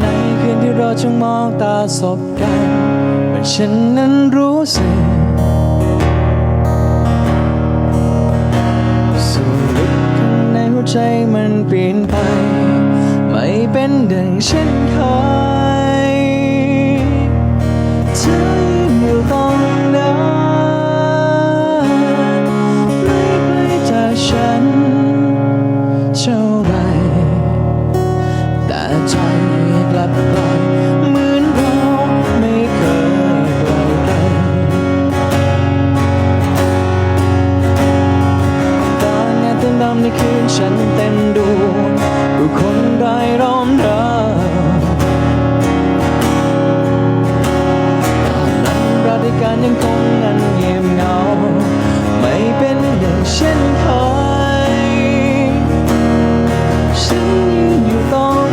ในคืนที่เราจ้องมองตาสบกันเมื่อฉันนั้นรู้สึกสู่ลึกข้างในหัวใจมันเปลี่ยนไป ไม่เป็นดังเช่นเคย ใจกลับไปเหมือนเราไม่เคยไกลกัตาแงเต็มดำในคืนฉันเต็มดวงผู้คนได้รอมเราตอนนั้นราดิการยังคงนั้นเงียบเงา